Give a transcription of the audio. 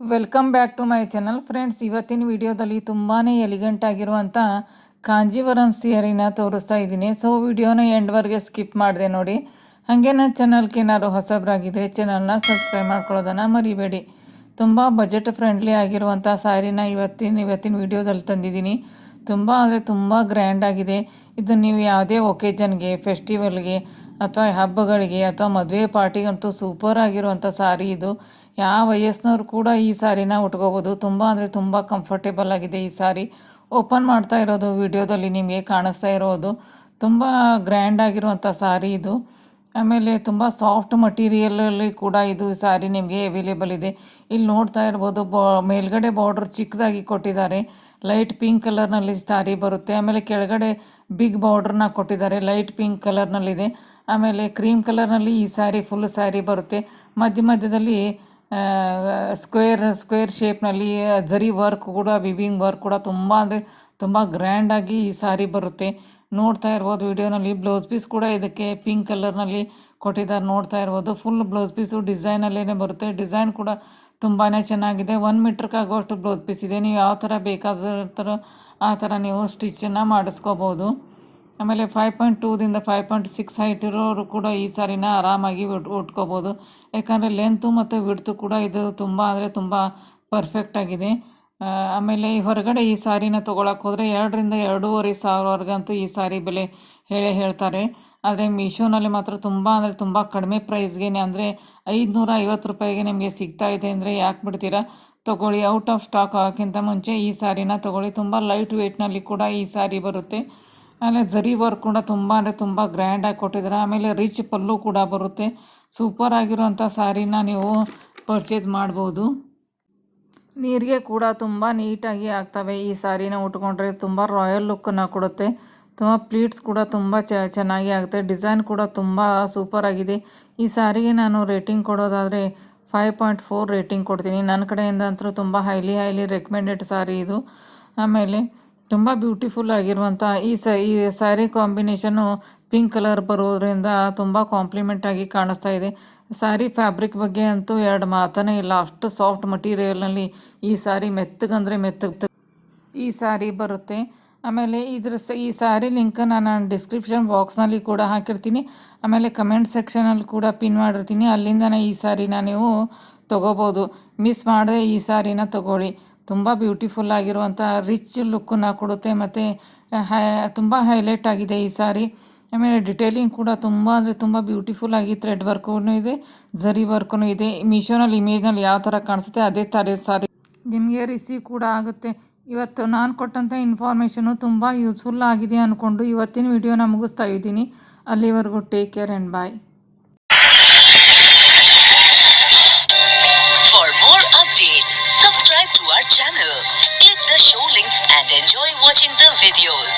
Welcome back to my channel friends ಇವತ್ತಿನ ವಿಡಿಯೋದಲ್ಲಿ ತುಂಬಾ ಎಲಿಗೆಂಟ್ ಆಗಿರುವಂಥ ಕಾಂಜೀವರಂ ಸೀರೆನ ತೋರಿಸ್ತಾ ಇದ್ದೀನಿ. ಸೊ ವಿಡಿಯೋನ ಎಂಡ್ವರೆಗೆ ಸ್ಕಿಪ್ ಮಾಡಿದೆ ನೋಡಿ. ಹಾಗೆ ನನ್ನ ಚಾನಲ್ಗೆ ಏನಾದ್ರು ಹೊಸಬ್ರಾಗಿದ್ದರೆ ಚಾನಲ್ನ ಸಬ್ಸ್ಕ್ರೈಬ್ ಮಾಡ್ಕೊಳ್ಳೋದನ್ನು ಮರಿಬೇಡಿ. ತುಂಬ ಬಜೆಟ್ ಫ್ರೆಂಡ್ಲಿ ಆಗಿರುವಂಥ ಸ್ಯಾರಿನ ಇವತ್ತಿನ ಇವತ್ತಿನ ವಿಡಿಯೋದಲ್ಲಿ ತಂದಿದ್ದೀನಿ. ತುಂಬ ಅಂದರೆ ತುಂಬ ಗ್ರ್ಯಾಂಡ್ ಆಗಿದೆ. ಇದು ನೀವು ಯಾವುದೇ ಒಕೇಜನ್ಗೆ ಫೆಸ್ಟಿವಲ್ಗೆ ಅಥವಾ ಹಬ್ಬಗಳಿಗೆ, ಅಥವಾ ಮದುವೆ ಪಾರ್ಟಿಗಂತೂ ಸೂಪರ್ ಆಗಿರುವಂಥ ಸಾರಿ ಇದು. ಯಾವ ವಯಸ್ಸಿನವ್ರು ಕೂಡ ಈ ಸಾರಿನ ಉಟ್ಕೋಬೋದು. ತುಂಬ ಅಂದರೆ ತುಂಬ ಕಂಫರ್ಟೇಬಲ್ ಆಗಿದೆ ಈ ಸಾರಿ. ಓಪನ್ ಮಾಡ್ತಾ ಇರೋದು ವಿಡಿಯೋದಲ್ಲಿ ನಿಮಗೆ ಕಾಣಿಸ್ತಾ ಇರೋದು. ತುಂಬ ಗ್ರ್ಯಾಂಡ್ ಆಗಿರುವಂಥ ಸಾರಿ ಇದು. ಆಮೇಲೆ ತುಂಬ ಸಾಫ್ಟ್ ಮಟೀರಿಯಲಲ್ಲಿ ಕೂಡ ಇದು ಸಾರಿ ನಿಮಗೆ ಅವೈಲೇಬಲ್ ಇದೆ. ಇಲ್ಲಿ ನೋಡ್ತಾ ಇರ್ಬೋದು, ಬಾ, ಮೇಲ್ಗಡೆ ಬಾರ್ಡ್ರ್ ಚಿಕ್ಕದಾಗಿ ಕೊಟ್ಟಿದ್ದಾರೆ. ಲೈಟ್ ಪಿಂಕ್ ಕಲರ್ನಲ್ಲಿ ಸಾರಿ ಬರುತ್ತೆ. ಆಮೇಲೆ ಕೆಳಗಡೆ ಬಿಗ್ ಬಾರ್ಡ್ರನ್ನ ಕೊಟ್ಟಿದ್ದಾರೆ. ಲೈಟ್ ಪಿಂಕ್ ಕಲರ್ನಲ್ಲಿದೆ ಆಮೇಲೆ ಕ್ರೀಮ್ ಕಲರ್ನಲ್ಲಿ ಈ ಸ್ಯಾರಿ ಫುಲ್ ಸ್ಯಾರಿ ಬರುತ್ತೆ. ಮಧ್ಯ ಮಧ್ಯದಲ್ಲಿ ಸ್ಕ್ವೇರ್ ಸ್ಕ್ವೇರ್ ಶೇಪ್ನಲ್ಲಿ ಜರಿ ವರ್ಕ್ ಕೂಡ ವಿವಿಂಗ್ ವರ್ಕ್ ಕೂಡ ತುಂಬ ಅಂದರೆ ತುಂಬ ಗ್ರ್ಯಾಂಡಾಗಿ ಈ ಸಾರಿ ಬರುತ್ತೆ. ನೋಡ್ತಾ ಇರ್ಬೋದು ವಿಡಿಯೋನಲ್ಲಿ ಬ್ಲೌಸ್ ಪೀಸ್ ಕೂಡ ಇದಕ್ಕೆ ಪಿಂಕ್ ಕಲರ್ನಲ್ಲಿ ಕೊಟ್ಟಿದ್ದಾರೆ. ನೋಡ್ತಾ ಇರ್ಬೋದು ಫುಲ್ ಬ್ಲೌಸ್ ಪೀಸು ಡಿಸೈನಲ್ಲೇ ಬರುತ್ತೆ. ಡಿಸೈನ್ ಕೂಡ ತುಂಬಾ ಚೆನ್ನಾಗಿದೆ. ಒನ್ ಮೀಟ್ರ್ಗಾಗುವಷ್ಟು ಬ್ಲೌಸ್ ಪೀಸ್ ಇದೆ. ನೀವು ಯಾವ ಥರ ಬೇಕಾದ ಥರ, ಆ ಥರ ನೀವು ಸ್ಟಿಚ್ಚನ್ನು ಮಾಡಿಸ್ಕೋಬೋದು. ಆಮೇಲೆ ಫೈವ್ ಪಾಯಿಂಟ್ ಟೂದಿಂದ ಫೈವ್ ಪಾಯಿಂಟ್ ಸಿಕ್ಸ್ ಹೈಟ್ ಇರೋರು ಕೂಡ ಈ ಸಾರಿನ ಆರಾಮಾಗಿ ಉಟ್, ಉಟ್ಕೋಬೋದು. ಯಾಕಂದರೆ ಲೆಂತು ಮತ್ತು ವಿಡ್ತು ಕೂಡ ಇದು ತುಂಬ ಅಂದರೆ ತುಂಬ ಪರ್ಫೆಕ್ಟಾಗಿದೆ ಆಮೇಲೆ ಈ ಹೊರಗಡೆ ಈ ಸಾರಿನ ತೊಗೊಳಕ್ಕೆ ಹೋದರೆ ಎರಡರಿಂದ ಎರಡೂವರೆ ಸಾವಿರವರೆಗಂತೂ ಈ ಸಾರಿ ಬೆಲೆ ಹೇಳೇ ಹೇಳ್ತಾರೆ. ಆದರೆ ಮೀಶೋನಲ್ಲಿ ಮಾತ್ರ ತುಂಬ ಅಂದರೆ ತುಂಬ ಕಡಿಮೆ ಪ್ರೈಸ್ಗೆ ಅಂದರೆ ಐದುನೂರ ಐವತ್ತು ರೂಪಾಯಿಗೆ ನಿಮಗೆ ಸಿಗ್ತಾ ಇದೆ ಅಂದರೆ ಯಾಕೆ ಬಿಡ್ತೀರಾ? ತೊಗೊಳ್ಳಿ ಔಟ್ ಆಫ್ ಸ್ಟಾಕ್ ಆಗೋಕ್ಕಿಂತ ಮುಂಚೆ ಈ ಸಾರಿನ ತೊಗೊಳ್ಳಿ. ತುಂಬ ಲೈಟ್ ವೆಯ್ಟ್ನಲ್ಲಿ ಕೂಡ ಈ ಸಾರಿ ಬರುತ್ತೆ. ಆಮೇಲೆ ಜರಿ ವರ್ಕ್ ಕೂಡ ತುಂಬ ಅಂದರೆ ತುಂಬ ಗ್ರ್ಯಾಂಡಾಗಿ ಕೊಟ್ಟಿದ್ದಾರೆ ಆಮೇಲೆ ರಿಚ್ ಪಲ್ಲು ಕೂಡ ಬರುತ್ತೆ. ಸೂಪರ್ ಆಗಿರುವಂಥ ಸ್ಯಾರಿನ ನೀವು ಪರ್ಚೇಸ್ ಮಾಡ್ಬೋದು. ನೀರಿಗೆ ಕೂಡ ತುಂಬ ನೀಟಾಗಿ ಆಗ್ತವೆ ಈ ಸ್ಯಾರಿನ ಉಟ್ಕೊಂಡ್ರೆ. ತುಂಬ ರಾಯಲ್ ಲುಕ್ಕನ್ನು ಕೊಡುತ್ತೆ. ತುಂಬ ಪ್ಲೀಟ್ಸ್ ಕೂಡ ತುಂಬ ಚೆನ್ನಾಗಿ ಆಗುತ್ತೆ. ಡಿಸೈನ್ ಕೂಡ ತುಂಬ ಸೂಪರ್ ಆಗಿದೆ. ಈ ಸ್ಯಾರಿಗೆ ನಾನು ರೇಟಿಂಗ್ ಕೊಡೋದಾದರೆ ಫೈವ್ ಪಾಯಿಂಟ್ ಫೋರ್ ರೇಟಿಂಗ್ ಕೊಡ್ತೀನಿ. ನನ್ನ ಕಡೆಯಿಂದ ಅಂತೂ ತುಂಬ ಹೈಲಿ ಹೈಲಿ ರೆಕಮೆಂಡೆಡ್ ಸ್ಯಾರಿ ಇದು. ಆಮೇಲೆ ತುಂಬ ಬ್ಯೂಟಿಫುಲ್ ಆಗಿರುವಂಥ ಈ ಸ, ಈ ಸ್ಯಾರಿ ಕಾಂಬಿನೇಷನು ಪಿಂಕ್ ಕಲರ್ ಬರೋದ್ರಿಂದ ತುಂಬ ಕಾಂಪ್ಲಿಮೆಂಟ್ ಆಗಿ ಕಾಣಿಸ್ತಾ ಇದೆ. ಸ್ಯಾರಿ ಫ್ಯಾಬ್ರಿಕ್ ಬಗ್ಗೆ ಅಂತೂ ಎರಡು ಮಾತನೇ ಇಲ್ಲ. ಅಷ್ಟು ಸಾಫ್ಟ್ ಮಟೀರಿಯಲ್ನಲ್ಲಿ ಈ ಸ್ಯಾರಿ ಮೆತ್ತಗಂದರೆ ಮೆತ್ತಗೆ ಈ ಸ್ಯಾರಿ ಬರುತ್ತೆ. ಆಮೇಲೆ ಇದ್ರ ಸ, ಈ ಸ್ಯಾರಿ ಲಿಂಕನ್ನು ನಾನು ಡಿಸ್ಕ್ರಿಪ್ಷನ್ ಬಾಕ್ಸ್ನಲ್ಲಿ ಕೂಡ ಹಾಕಿರ್ತೀನಿ. ಆಮೇಲೆ ಕಮೆಂಟ್ ಸೆಕ್ಷನಲ್ಲಿ ಕೂಡ ಪಿನ್ ಮಾಡಿರ್ತೀನಿ. ಅಲ್ಲಿಂದನೇ ಈ ಸ್ಯಾರಿನ ನೀವು ತೊಗೋಬೋದು. ಮಿಸ್ ಮಾಡದೆ ಈ ಸ್ಯಾರಿನ ತೊಗೊಳ್ಳಿ. ತುಂಬ ಬ್ಯೂಟಿಫುಲ್ ಆಗಿರುವಂಥ ರಿಚ್ ಲುಕ್ಕನ್ನು ಕೊಡುತ್ತೆ. ಮತ್ತು ಹೈ, ತುಂಬ ಹೈಲೈಟ್ ಆಗಿದೆ ಈ ಸಾರಿ. ಆಮೇಲೆ ಡಿಟೇಲಿಂಗ್ ಕೂಡ ತುಂಬ ಅಂದರೆ ತುಂಬ ಬ್ಯೂಟಿಫುಲ್ ಆಗಿ ಥ್ರೆಡ್ ವರ್ಕೂ ಇದೆ ಝರಿ ವರ್ಕೂ ಇದೆ. ಮೀಶೋನಲ್ಲಿ ಇಮೇಜ್ನಲ್ಲಿ ಯಾವ ಥರ ಕಾಣಿಸುತ್ತೆ ಅದೇ ಥರ ಸಾರಿ. ನಿಮಗೆ ರಿಸೀವ್ ಕೂಡ ಆಗುತ್ತೆ. ಇವತ್ತು ನಾನು ಕೊಟ್ಟಂಥ ಇನ್ಫಾರ್ಮೇಷನು ತುಂಬ ಯೂಸ್ಫುಲ್ ಆಗಿದೆ ಅಂದ್ಕೊಂಡು ಇವತ್ತಿನ ವಿಡಿಯೋನ ಮುಗಿಸ್ತಾ ಇದ್ದೀನಿ. ಅಲ್ಲಿವರೆಗೂ take care and bye videos.